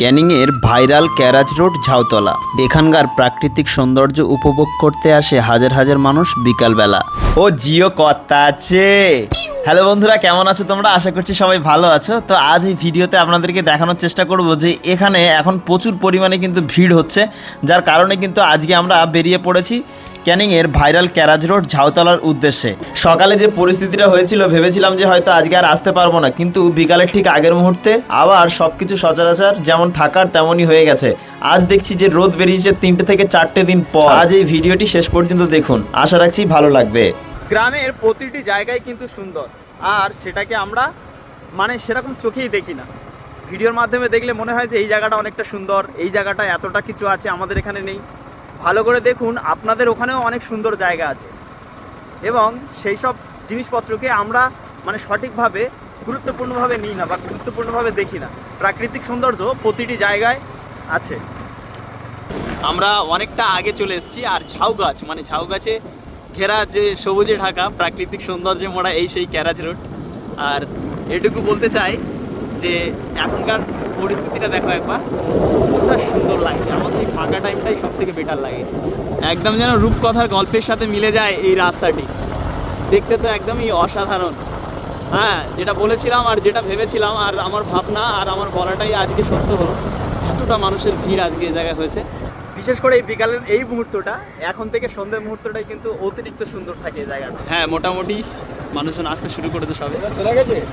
ক্যানিংয়ের viral ক্যারাজ road, Jhautala. এখানকার প্রাকৃতিক সৌন্দর্য উপভোগ করতে আসে হাজার হাজার মানুষ বিকালবেলা। ও জিও কত্তা আছে। হ্যালো বন্ধুরা, কেমন আছো তোমরা? আশা করছি সবাই ভালো আছো। তো আজ এই ভিডিওতে আপনাদেরকে দেখানোর চেষ্টা করব যে এখানে এখন প্রচুর পরিমাণে কিন্তু ভিড় হচ্ছে, যার কারণে কিন্তু আজকে আমরা বেরিয়ে পড়েছি। ক্যানিংয়ের ভাইরাল ক্যারাজ রোড ঝাউতলার উদ্দেশ্যে। সকালে যে পরিস্থিতিটা হয়েছিল, ভেবেছিলাম যে হয়তো আজকে আর আসতে পারব না, কিন্তু বিকালের ঠিক আগের মুহূর্তে আবার সব কিছু সচরাচর যেমন থাকার তেমনই হয়ে গেছে। আজ দেখছি যে রোদ বেরিয়েছে তিনটে থেকে চারটে দিন পর। আজ এই ভিডিওটি শেষ পর্যন্ত দেখুন। আশা রাখছি ভালো লাগবে। গ্রামের প্রতিটি জায়গায় কিন্তু সুন্দর, আর সেটাকে আমরা মানে সেরকম চোখেই দেখি না। ভিডিওর মাধ্যমে দেখলে মনে হয় যে এই জায়গাটা অনেকটা সুন্দর, এই জায়গাটা এতটা কিছু আছে আমাদের এখানে নেই। ভালো করে দেখুন, আপনাদের ওখানেও অনেক সুন্দর জায়গা আছে। এবং সেই সব জিনিসপত্রকে আমরা মানে সঠিকভাবে, গুরুত্বপূর্ণভাবে নিই না বা গুরুত্বপূর্ণভাবে দেখি না। প্রাকৃতিক সৌন্দর্য প্রতিটি জায়গায় আছে। আমরা অনেকটা আগে চলে এসেছি, আর ঝাউ গাছ মানে ঝাউ গাছে ঘেরা যে সবুজে ঢাকা, প্রাকৃতিক সৌন্দর্যে মোড়া এই সেই ক্যারাজ রোড। আর এটুকু বলতে চাই যে, এখনকার পরিস্থিতিটা দেখো একবার। কতটা সুন্দর লাগছে। আমার এই ফাঁকা টাইমটাই সব থেকে বেটার লাগে। একদম যেন রূপকথার গল্পের সাথে মিলে যায় এই রাস্তাটি। দেখতে তো একদমই অসাধারণ। হ্যাঁ যেটা বলেছিলাম আর যেটা ভেবেছিলাম, আর আমার ভাবনা আর আমার বলাটাই আজকে সত্য হলো। এতটা মানুষের ভিড় আজকে এই জায়গায় হয়েছে। বিশেষ করে এই বিকালের এই মুহূর্তটা এখন থেকে সন্ধ্যের মুহূর্তটাই কিন্তু অতিরিক্ত সুন্দর থাকে এই জায়গাটা। হ্যাঁ মোটামুটি মানুষজন আসতে শুরু করেছে সবে।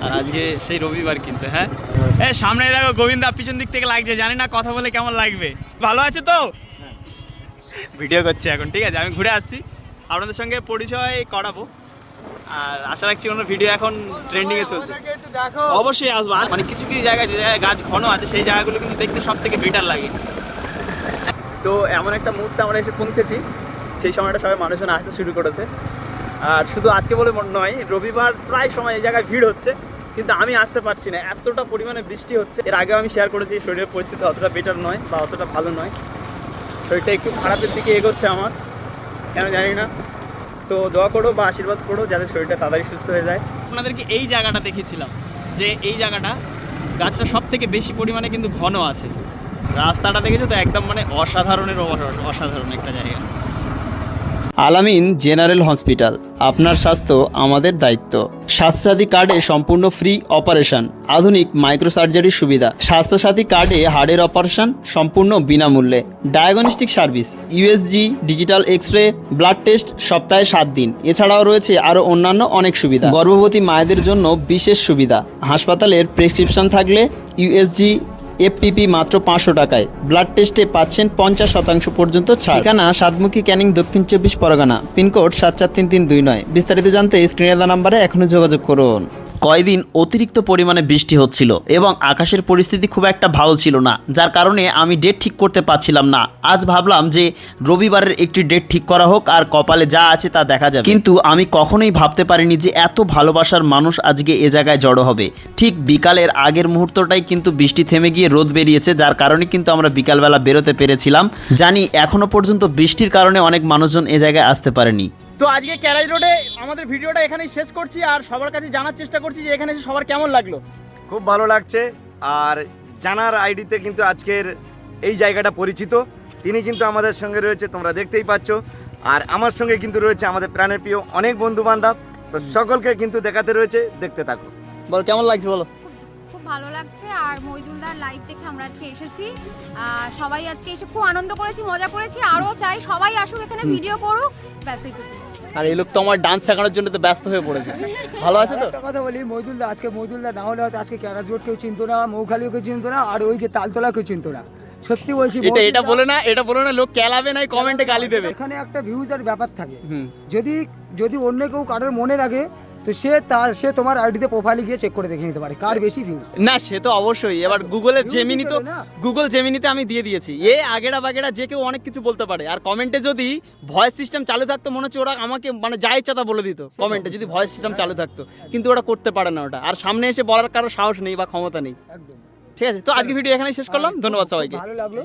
আর আজকে সেই রবিবার কিন্তু হ্যাঁ? এ সামনে দেখো গোবিন্দা পিছন দিক থেকে লাগছে জানি না কথা বলে কেমন লাগবে। ভালো আছে তো? ভিডিও করছি এখন ঠিক আছে? আমি ঘুরে আসছি। আপনাদের সঙ্গে পরিচয় করাবো। আর আশা রাখছি কোনো ভিডিও এখন ট্রেন্ডিংয়ে চলছে। অবশ্যই আসব। আস- মানে কিছু কিছু জায়গায় যে জায়গায় গাছ ঘন আছে সেই জায়গাগুলো কিন্তু দেখতে সব থেকে বেটার লাগে। তো এমন একটা মুহূর্তে আমরা এসে পৌঁছেছি। সেই সময়টা সবাই মানুষজন আসতে শুরু করেছে। আর শুধু আজকে বলে নয়, রবিবার প্রায় সময় এই জায়গায় ভিড় হচ্ছে, কিন্তু আমি আসতে পারছি না। এতটা পরিমাণে বৃষ্টি হচ্ছে। এর আগেও আমি শেয়ার করেছি, শরীরের পরিস্থিতি অতটা বেটার নয় বা অতটা ভালো নয়। শরীরটা একটু খারাপের দিকে এগোচ্ছে আমার, কেন জানি না। তো দোয়া করো বা আশীর্বাদ করো, যাতে শরীরটা তাড়াতাড়ি সুস্থ হয়ে যায়। আপনাদেরকে এই জায়গাটা দেখেছিলাম, যে এই জায়গাটা গাছটা সব থেকে বেশি পরিমাণে কিন্তু ঘন আছে। রাস্তাটা দেখেছ তো? একদম মানে অসাধারণের অসাধারণ একটা জায়গা। আলামিন জেনারেল হসপিটাল, আপনার স্বাস্থ্য আমাদের দায়িত্ব। স্বাস্থ্যসাথী কার্ডে সম্পূর্ণ ফ্রি অপারেশন, আধুনিক মাইক্রো সার্জারির সুবিধা। স্বাস্থ্যসাথী কার্ডে হার্টের অপারেশন সম্পূর্ণ বিনামূল্যে। Diagnostic service USG digital X ray blood test সপ্তাহে সাত দিন। এছাড়াও রয়েছে আরও অন্যান্য অনেক সুবিধা। গর্ভবতী মায়েদের জন্য বিশেষ সুবিধা। হাসপাতালের প্রেসক্রিপশন থাকলে ইউএসজি এফপিপি মাত্র পাঁচশো টাকায়। ব্লাড টেস্টে পাচ্ছেন পঞ্চাশ শতাংশ পর্যন্ত ছাড়। ঠিকানা সাতমুখী ক্যানিং দক্ষিণ চব্বিশ পরগনা। পিনকোড সাত চার তিন তিন দুই নয়। বিস্তারিত জানতে স্ক্রিনে দেওয়া নাম্বারে এখনই যোগাযোগ করুন। কয়দিন অতিরিক্ত পরিমাণে বৃষ্টি হচ্ছিল এবং আকাশের পরিস্থিতি খুব একটা ভালো ছিল না, যার কারণে আমি ডেট ঠিক করতে পারছিলাম না। আজ ভাবলাম যে রবিবারের একটি ডেট ঠিক করা হোক আর কপালে যা আছে তা দেখা যাবে। কিন্তু আমি কখনোই ভাবতে পারিনি যে এত ভালোবাসার মানুষ আজকে এ জায়গায় জড়ো হবে। ঠিক বিকালের আগের মুহূর্তটাই কিন্তু বৃষ্টি থেমে গিয়ে রোদ বেরিয়েছে, যার কারণে কিন্তু আমরা বিকালবেলা বেরোতে পেরেছিলাম। জানি এখনও পর্যন্ত বৃষ্টির কারণে অনেক মানুষজন এ জায়গায় আসতে পারেনি। তো আজকে ক্যারাজ রোডে আমাদের ভিডিওটা এখানেই শেষ করছি আর সবার কাছে জানার চেষ্টা করছি যে এখানে এসে সবার কেমন লাগল। খুব ভালো লাগছে আর জানার আইডিতে কিন্তু আজকের এই জায়গাটা পরিচিত। তিনি কিন্তু আমাদের সঙ্গে রয়েছে তোমরা দেখতেই পাচ্ছ। আর আমার সঙ্গে কিন্তু রয়েছে আমাদের প্রাণের প্রিয় অনেক বন্ধু বান্ধব তো সকলকে কিন্তু দেখাতে রয়েছে দেখতে থাকো। বল কেমন লাগছে বলো? খুব ভালো লাগছে আর মইদুলদার লাইভ দেখে আমরা আজকে এসেছি। আর সবাই আজকে এসে খুব আনন্দ করেছি মজা করেছি। আরও চাই সবাই আসুক এখানে ভিডিও করুক। ব্যাস। আর এই লোক তো আমার ডান্স শেখানোর জন্য তো ব্যস্ত হয়ে পড়েছে। ভালো আছে তো? কথা বলি মৈদুলদা আজকে মৈদুলদা না হলে হয়তো আজকে ক্যারাজ রোড কেউ চিনতো না মৌখালিও কেউ চিনতো না আর ওই যে তালতলা কেউ চিনতো না। সত্যি বলছি এটা এটা বলে না এটা বলে না লোক কেলাবে না কমেন্টে গালি দেবে। এখানে একটা ভিউজ আর ব্যাপার থাকে। যদি যদি অন্য কেউ কারোর মনে রাখে তো সে তার সে তোমার আইডিতে প্রোফাইলে গিয়ে চেক করে দেখে নিতে পারে কার বেশি ভিউজ না সে তো অবশ্যই। এবার গুগলের জেমিনি তো গুগল জেমিনিতে আমি দিয়ে দিয়েছি। এ আগেরা বাগেরা যে কেউ অনেক কিছু বলতে পারে। আর কমেন্টে যদি ভয়েস সিস্টেম চালু থাকতো মনে হচ্ছে ওরা আমাকে মানে যা ইচ্ছা তা বলে দিত কমেন্টে যদি ভয়েস সিস্টেম চালু থাকতো কিন্তু ওরা করতে পারে না ওটা। আর সামনে এসে বলার কারও সাহস নেই বা ক্ষমতা নেই। ঠিক আছে? তো আজকে ভিডিও এখানেই শেষ করলাম। ধন্যবাদ সবাইকে। ভালো লাগল।